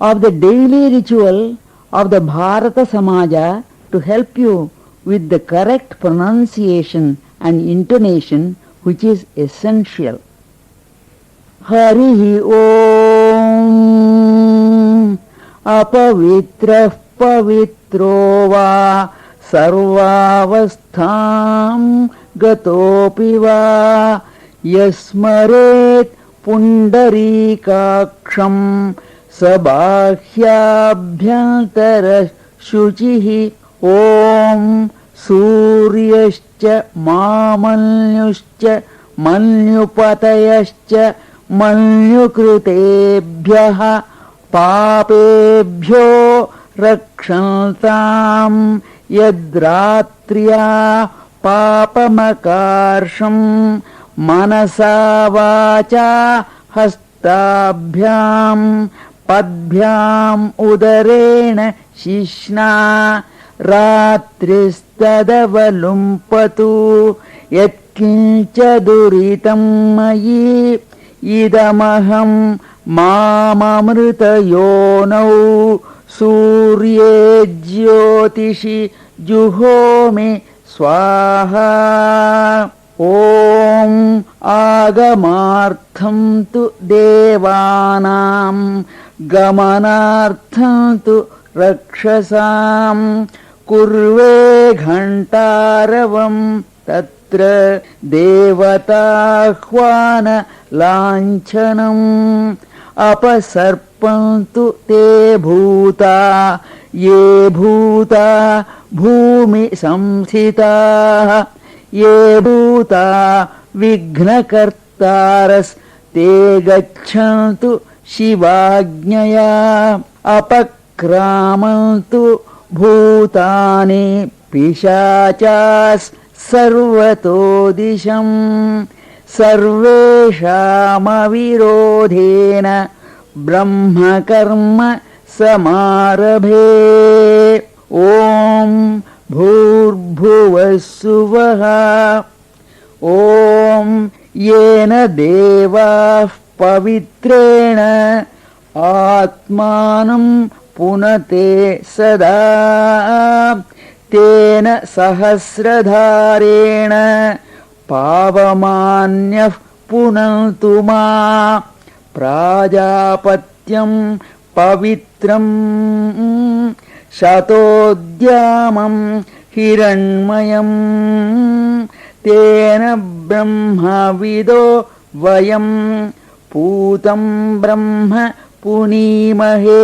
of the daily ritual of the Bharata Samaja to help you with the correct pronunciation and intonation which is essential. हरिः ॐ अपवित्रः पवित्रो वा सर्वावस्थां गतोऽपि वा यस्मरेत् पुण्डरीकाक्षं स बाह्याभ्यन्तरशुचिः ॐ सूर्यश्च मामल्युश्च मल्युपतयश्च मल्युकृतेभ्यः पापेभ्यो रक्षन्ताम् यद्रात्र्या पापमकार्षम् मनसा वाचा हस्ताभ्याम् पद्भ्याम् उदरेण शिश्ना रात्रिस्तदवलुम्पतु यत्किञ्च दुरितम् मयि इदमहम् माममृतयोनौ सूर्ये ज्योतिषि जुहोमि स्वाहा ॐ आगमार्थं तु देवानाम् गमनार्थं तु रक्षसाम् कुर्वे घण्टारवम् तत्र देवताह्वानलाञ्छनम् अपसर्पन्तु ते भूता ये भूता भूमि संस्थिताः ये भूता विघ्नकर्तारस्ते गच्छन्तु शिवाज्ञया अपक्रामन्तु भूतानि पिशाचास् सर्वतो दिशम् सर्वेषामविरोधेन ब्रह्मकर्म समारभे। ॐ भूर्भुवस्सुवः। ॐ येन देवाः पवित्रेण आत्मानं पुनते सदा। तेन सहस्रधारेण पावमान्यः पुनन्तु मा। प्राजापत्यम् पवित्रम् शतोद्यामम् हिरण्मयम्। तेन ब्रह्मविदो वयम् पूतम् ब्रह्म पुनीमहे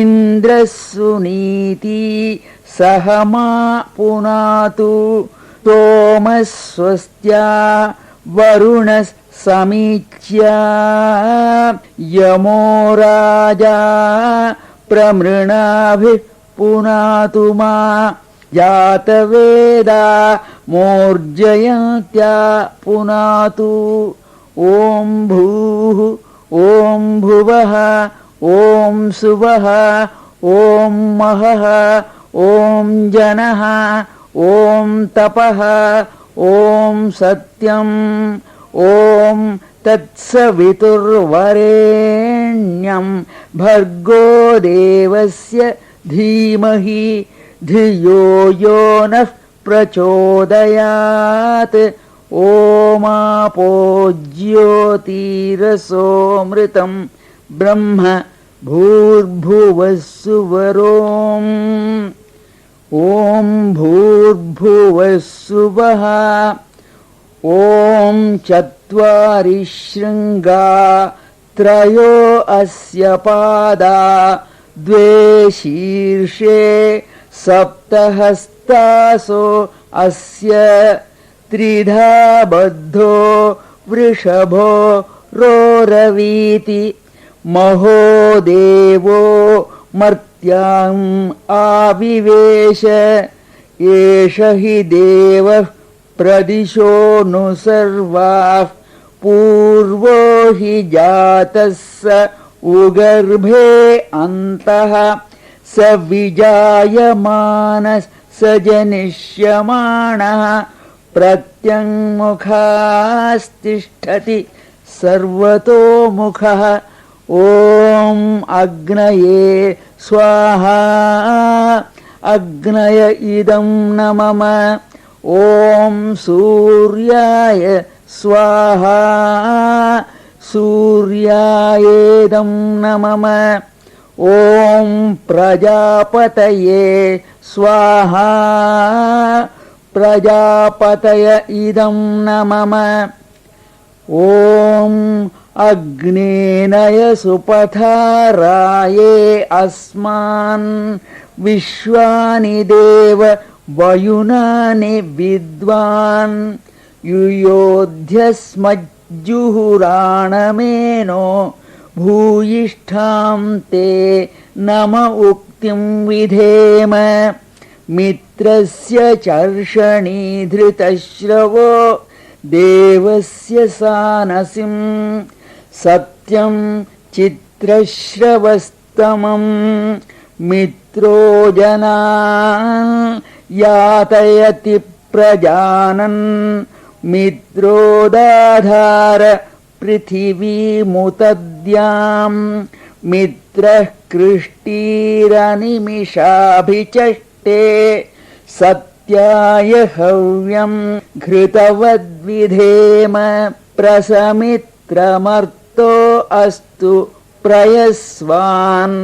इन्द्रः सुनीति सह मा पुनातु सोमस्वस्त्या वरुणः समीच्या यमो राजा प्रमृणाभिः पुनातु मा जातवेदा मोर्जयन्त्या पुनातु ॐ भूः ॐ भुवः ॐ सुवः ॐ महः ॐ जनः ॐ तपः ॐ सत्यम् ॐ तत्सवितुर्वरेण्यम्। भर्गो देवस्य धीमहि धियो यो नः प्रचोदयात् ओमापो ज्योतिरसोऽमृतम् ब्रह्म भूर्भुवः सुवरोम् ॐ भूर्भुवः सुवः ॐ चत्वारि शृङ्गा त्रयो अस्य पादा द्वे शीर्षे सप्तहस्तासो अस्य त्रिधा बद्धो वृषभो रोरवीति। महो देवो मर्त्याम् आविवेश। एष हि देवः प्रदिशो नु सर्वाः। पूर्वो हि जातः स उगर्भे अन्तः। स विजायमानः स जनिष्यमाणः प्रत्यङ्मुखास्तिष्ठति सर्वतोमुखः ॐ ॐ अग्नये स्वाहा। अग्नय इदं न मम ॐ सूर्याय स्वाहा। सूर्यायेदं न मम ॐ प्रजापतये स्वाहा प्रजापतय इदं न मम ॐ अग्नेनय सुपथाराये अस्मान् विश्वानि देव वयुनानि विद्वान्। युयोध्यस्मज्जुहुराणमेनो भूयिष्ठां ते नम उक्तिं विधेम मित्रस्य चर्षणीधृतश्रवो देवस्य सानसिं सत्यं चित्रश्रवस्तमम् मित्रो जना यातयति प्रजानन् मित्रोदाधार पृथिवीमुतद्याम् मित्रः कृष्टीरनिमिषाभिचष्टे सत्याय हव्यम् घृतवद्विधेम प्रसमित्रमर्तो अस्तु प्रयस्वान्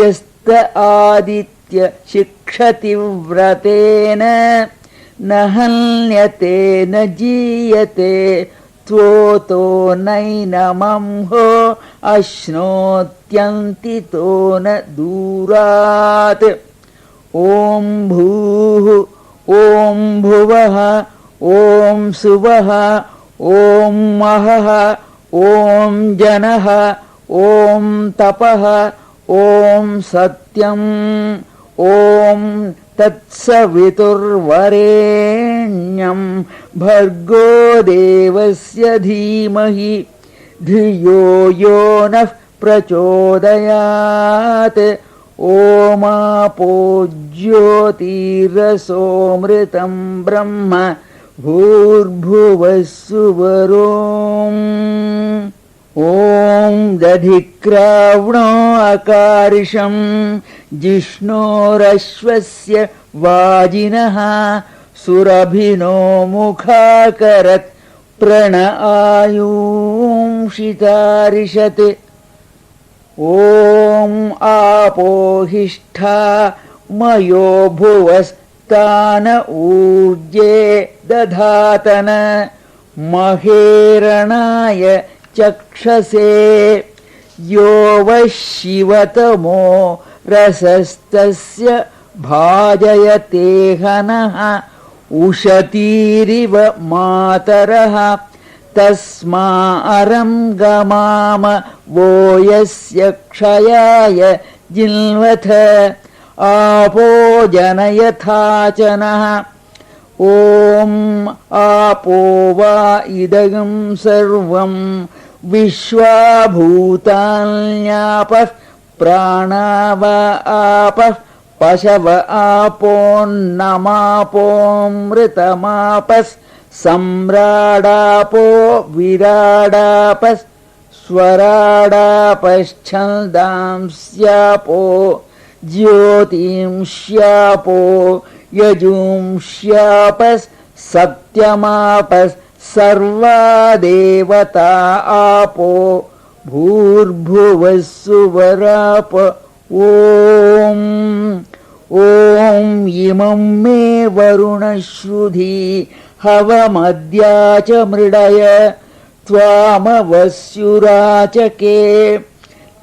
यस्त आदित्य शिक्षति व्रतेन न हन्यते न जीयते त्वोतो नैनमंहो अश्नोत्यन्तितो न दूरात् ॐ भूः ॐ भुवः ॐ सुवः ॐ महः ॐ जनः ॐ तपः ॐ सत्यम् ॐ तत्सवितुर्वरेण्यं भर्गो देवस्य धीमहि धियो यो नः प्रचोदयात् ओमापो ज्योतिरसोऽमृतं ब्रह्म भूर्भुवः सुवरोम् ॐ दधिक्राव्णो अकार्षम् जिष्णोरश्वस्य वाजिनः सुरभिनो मुखाकरत् प्रण आयूंषितारिषत् ॐ आपोहिष्ठा मयो भुवस्तान ऊर्जे दधातन महेरणाय चक्षसे। यो वः शिवतमो रसस्तस्य भाजयतेहनः उशतीरिव मातरः तस्मा अरं गमाम वो यस्य क्षयाय जिन्वथ आपो जनयथाचनः ॐ आपो वा इदगं सर्वं विश्वाभूतान्यापः प्राणाव आपः पशव आपोन्नमापोऽमृतमापः सम्राडापो विराडापः स्वराडापश्छन्दांस्यापो ज्योतिंश्यापो यजूंश्यापः सत्यमापः सर्वा देवता आपो भूर्भुवः सुवराप ॐ ॐ इमं मे वरुणश्रुधी हवमद्या च मृडय त्वामवस्युराचके।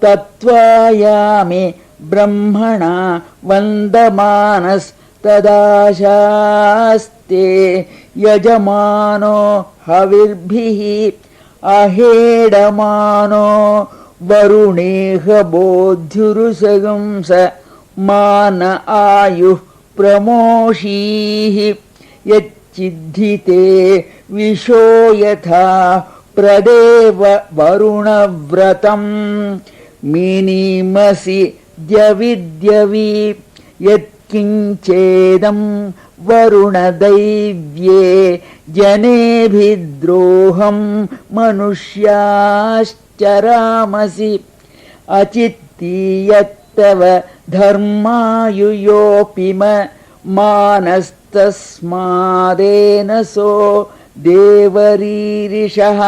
तत्त्वायामि ब्रह्मणा वन्दमानस्तदाशास्ते यजमानो हविर्भिः अहेडमानो वरुणेह बोध्युरुसगंस मान आयुः प्रमोषीः यच्चिद्धिते विशो यथा प्रदेव वरुणव्रतम्। मिनिमसि द्यविद्यवि यत्किञ्चेदं वरुणदैव्ये जनेभिद्रोहं मनुष्याश्चरामसि अचित्तीयत्तव धर्मायुयोऽपिम मानस्तस्मादेन सो देवरीरिषः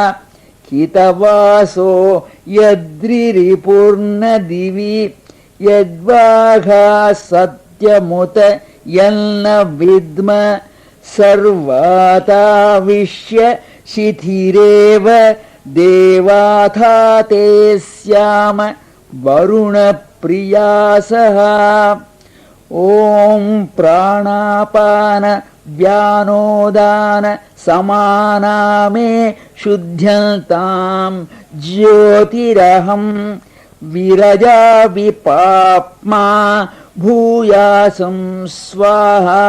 हितवासो यद्रिरिपूर्णदिवि यद्वाघा सत्यमुत यन्न विद्म सर्वाताविश्य शिथिरेव देवाथा ते स्याम वरुणप्रियासः ॐ प्राणापान व्यानोदान समानामे शुद्ध्यतां ज्योतिरहं विरजा विपाप्मा भूयासं स्वाहा।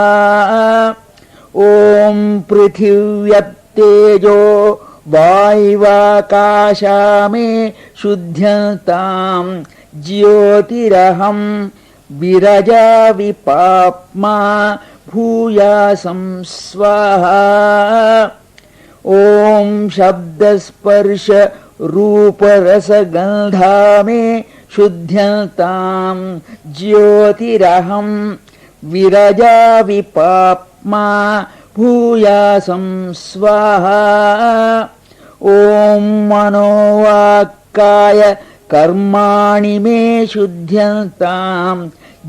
ॐ पृथिव्यप्तेजो वाय्वाकाशामे शुद्ध्यतां ज्योतिरहं विरजा विपाप्मा भूयासं स्वाहा। ॐ शब्दस्पर्श रूपरसगन्धामे शुद्ध्यतां ज्योतिरहं विरजा विपाप्मा भूयासं स्वाहा। ॐ मनोवाक्काय कर्माणि मे शुद्ध्यतां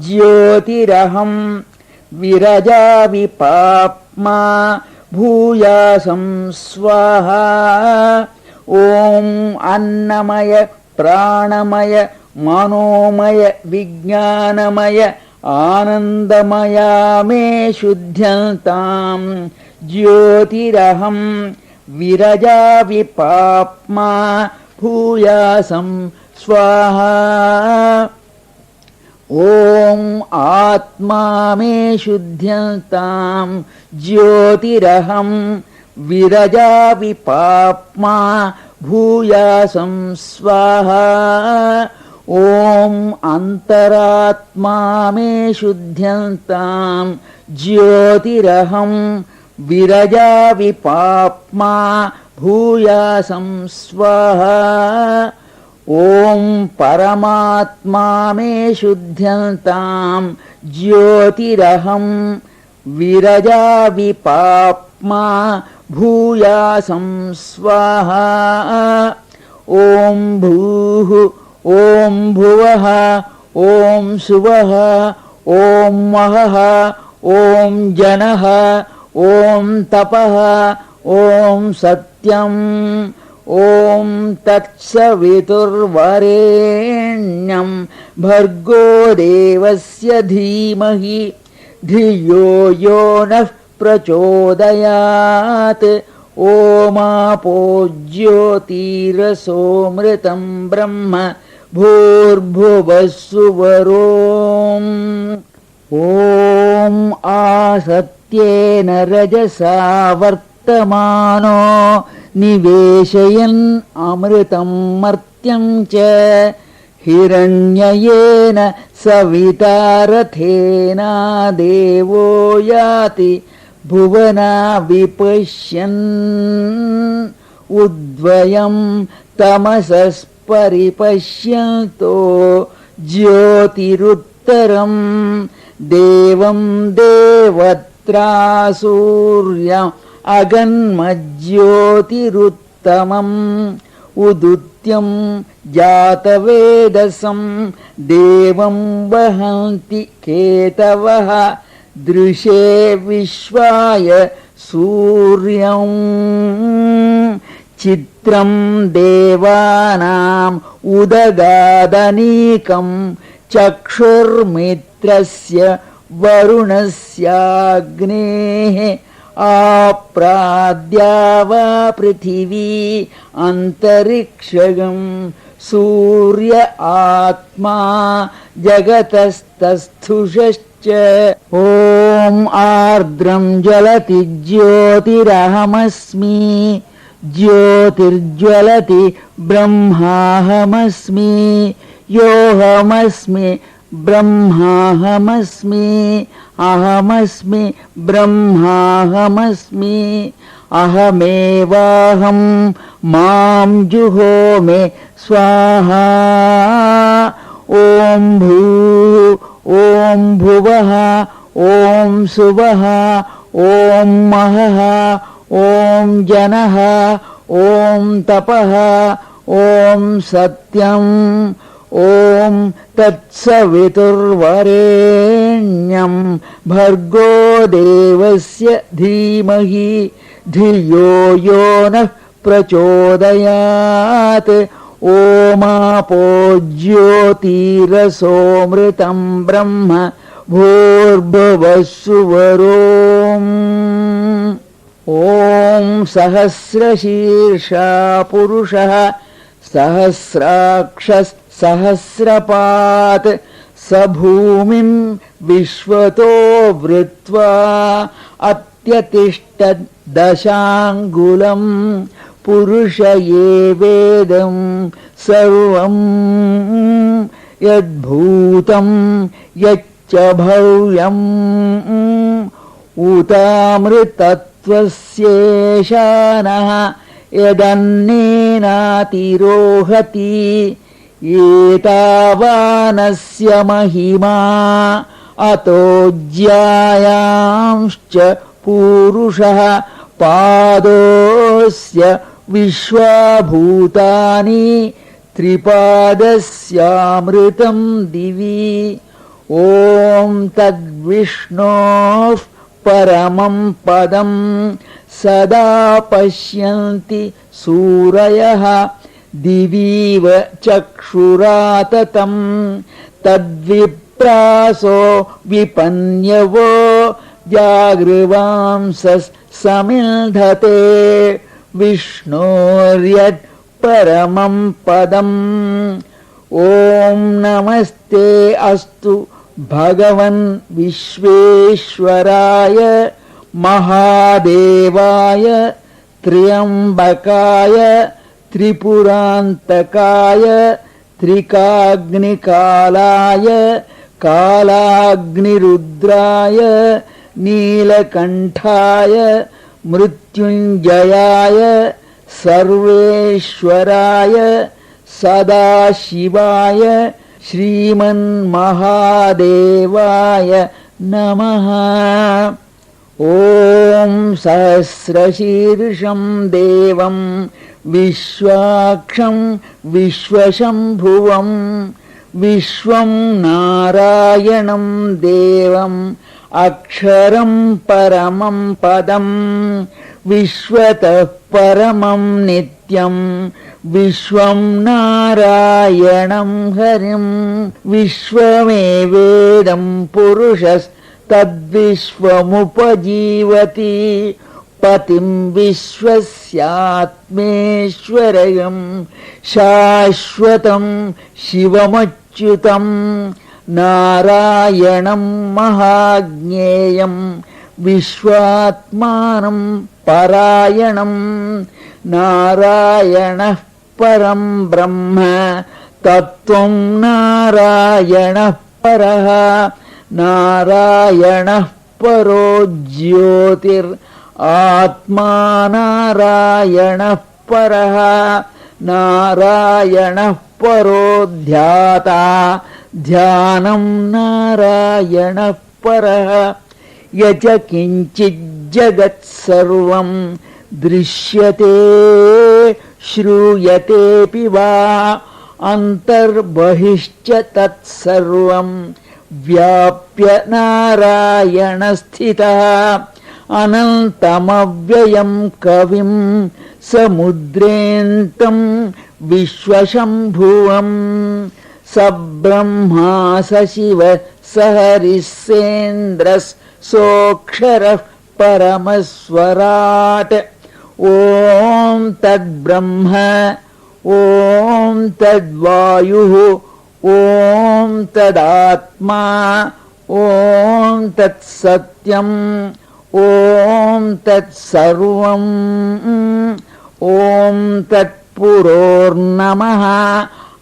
ज्योतिरहं विरजा विपाप्मा भूयासं स्वाहा। ॐ अन्नमय प्राणमय मनोमय विज्ञानमय आनन्दमया मे शुद्ध्यतां ज्योतिरहं विरजा विपाप्मा भूयासं स्वाहा। ॐ आत्मा मे शुद्ध्यतां ज्योतिरहं विरजा विपाप्मा भूयासं स्वाहा। ॐ अन्तरात्मा मे शुद्ध्यतां ज्योतिरहं विरजा विपाप्मा भूयासं स्वाहा ॐ परमात्मा मे शुद्ध्यतां ज्योतिरहं विरजा विपाप्मा भूयासं स्वाहा। ॐ भूः ॐ भुवः ॐ सुवः ॐ महः ॐ जनः ॐ तपः ॐ सत्यम् ॐ तत्सवितुर्वरेण्यं भर्गो देवस्य धीमहि धियो यो नः प्रचोदयात्। ओमापो ज्योतिरसोऽमृतं ब्रह्म भूर्भुवस्सुवरोम्। ॐ आसत्येन रजसा वर्तमानो निवेशयन् अमृतं मर्त्यं च हिरण्ययेन सवितारथेना देवो याति भुवना विपश्यन् उद्वयं तमसस्परिपश्यन्तो ज्योतिरुत्तरं देवं देवत्रा सूर्यम् अगन्मज्योतिरुत्तमम् उदुत्यं जातवेदसं देवं वहन्ति केतवः दृशे विश्वाय सूर्यम् चित्रं देवानाम् उदगादनीकं चक्षुर्मित्रस्य वरुणस्याग्नेः आप्राद्या वा पृथिवी अन्तरिक्षगम् सूर्य आत्मा जगतस्तस्थुषश्च। ॐ आर्द्रं जलति ज्योतिरहमस्मि ज्योतिर्ज्वलति ब्रह्माहमस्मि योऽहमस्मि ब्रह्माहमस्मि, अहमस्मि, ब्रह्माहमस्मि अहमेवाहम् माँ जुहोमे, स्वाहा, ॐ भू, ॐ भुवः, ॐ सुवः, ॐ महः, ॐ जनः, ॐ तपः, ॐ सत्यम्। ॐ तत्सवितुर्वरेण्यम् भर्गो देवस्य धीमहि धियो यो नः प्रचोदयात् ओमापो ज्योतिरसोऽमृतम् ब्रह्म भूर्भुवस्सुवरोम् ॐ सहस्रशीर्षा पुरुषः सहस्राक्षः सहस्रपात् स भूमिम् विश्वतो वृत्वा अत्यतिष्ठदशाङ्गुलम् पुरुष एवेदम् सर्वम् यद्भूतम् यच्च भव्यम् उतामृतत्वस्येशानः यदन्नेनातिरोहति एतावानस्य महिमा अतो ज्यायांश्च पूरुषः पादोऽस्य विश्वाभूतानि त्रिपादस्यामृतम् दिवि। ॐ तद्विष्णोः परमम् पदम् सदा पश्यन्ति सूरयः दिवीव चक्षुराततम् तद्विप्रासो विपन्यवो जागृवांसमिल्धते विष्णोर्यत् परमम् पदम्। ॐ नमस्ते अस्तु भगवन् विश्वेश्वराय महादेवाय त्र्यम्बकाय त्रिपुरान्तकाय त्रिकाग्निकालाय कालाग्निरुद्राय नीलकण्ठाय मृत्युञ्जयाय सर्वेश्वराय सदाशिवाय श्रीमन्महादेवाय नमः ॐ सहस्रशीर्षम् देवम् विश्वाक्षम् विश्वशम्भुवम् विश्वम् नारायणम् देवम् अक्षरम् परमम् पदम् विश्वतः परमम् नित्यम् विश्वम् नारायणम् हरिम् विश्वमेवेदम् తద్విశ్వముపజీవతి పతిం విశ్వస్యాత్మేశ్వరయం శాశ్వతం శివమచ్యుతం నారాయణం మహాజ్ఞేయం విశ్వాత్మానం పరాయణం నారాయణ పరం బ్రహ్మ తత్వం నారాయణ పర नारायणः परो ज्योतिर् आत्मा नारायणः परः। नारायणः परो ध्याता ध्यानम् नारायणः परः। य च किञ्चिज्जगत्सर्वम् दृश्यते श्रूयतेऽपि वा। अन्तर्बहिश्च तत्सर्वम् व्याप्य नारायणस्थितः अनन्तमव्ययम् कविम् समुद्रेऽन्तम् विश्वशम्भुवम् स ब्रह्मा स शिव स हरिस्सेन्द्रः सोऽक्षरः परमस्वराट्। ॐ तद्ब्रह्म ॐ तद्वायुः ఓం తదాత్మా ఓం తత్సత్యం ఓం తత్సర్వం ఓం తత్పురోర్నమ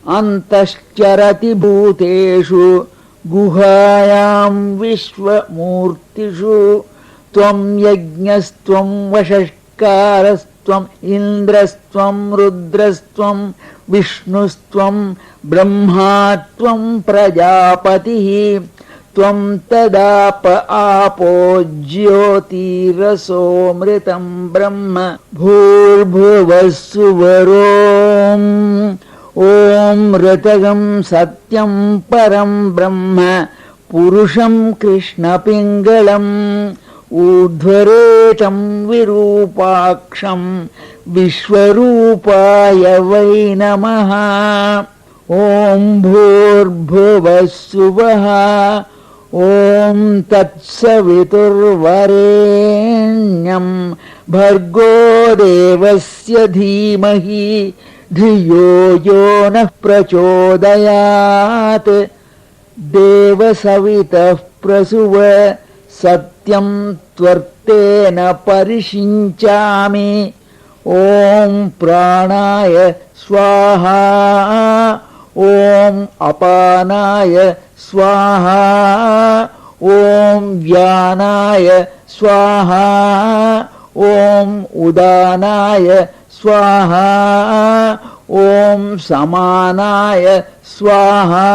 అంతశ్చరతి భూతేషు గుహాయాం విశ్వమూర్తిషు త్వం యజ్ఞస్త్వం వషష్కారస్త్వం ఇంద్రస్త్వం రుద్రస్త్వం विष्णुस्त्वम् ब्रह्मा त्वम् प्रजापतिः त्वम् तदाप आपो ज्योतिरसोऽमृतम् ब्रह्म भूर्भुवस्सुवरो ॐ ऋतगम् सत्यम् परम् ब्रह्म पुरुषम् कृष्णपिङ्गलम् ऊर्ध्वरेतम् विरूपाक्षम् विश्वरूपाय वै नमः। ॐ भूर्भुवस्सुवः। ॐ तत्सवितुर्वरेण्यम् भर्गो देवस्य धीमहि धियो यो नः प्रचोदयात्। देवसवितः प्रसुव सत्यम् त्वर्तेन परिषिञ्चामि। ॐ प्राणाय स्वाहा। ॐ अपानाय स्वाहा। ॐ व्यानाय स्वाहा। ॐ उदानाय स्वाहा। ॐ समानाय स्वाहा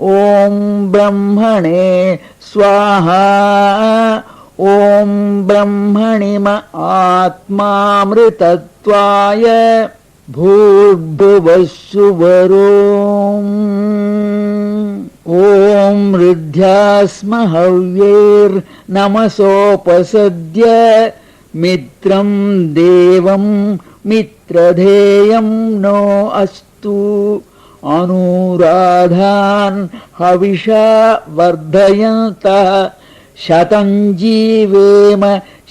ॐ ब्रह्मणे स्वाहा ॐ ब्रह्मणिम आत्मामृतत्वाय भूर्भुवस्सुवरो। ॐ हृद्यास्म हव्यैर्नमसोपसद्य मित्रम् देवम् मित्रधेयम् नो अस्तु अनुराधान् हविषा वर्धयन्तः शतम् जीवेम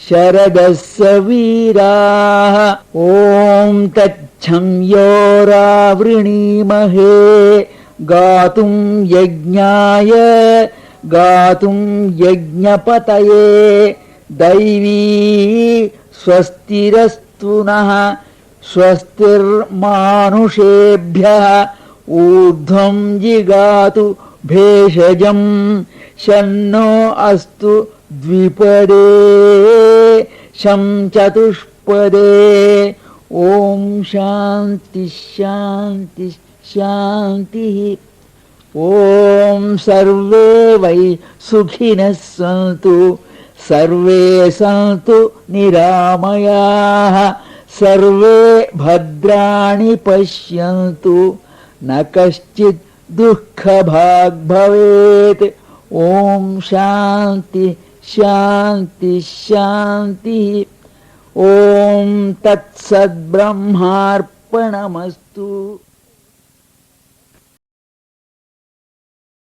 शरदस्य वीराः। ॐ तच्छं योरावृणीमहे गातुम् यज्ञाय गातुम् यज्ञपतये दैवी स्वस्तिरस्तु नः स्वस्तिर्मानुषेभ्यः ऊर्ध्वम् जिगातु भेषजम् शन्नो अस्तु द्विपदे शं चतुष्पदे। ॐ शान्तिः शान्तिः शान्तिः। ॐ सर्वे वै सुखिनः सन्तु सर्वे सन्तु निरामयाः सर्वे भद्राणि पश्यन्तु न कश्चित् दुःखभाग् भवेत् ॐ शान्ति शान्ति शान्तिः। ॐ तत्सद्ब्रह्मार्पणमस्तु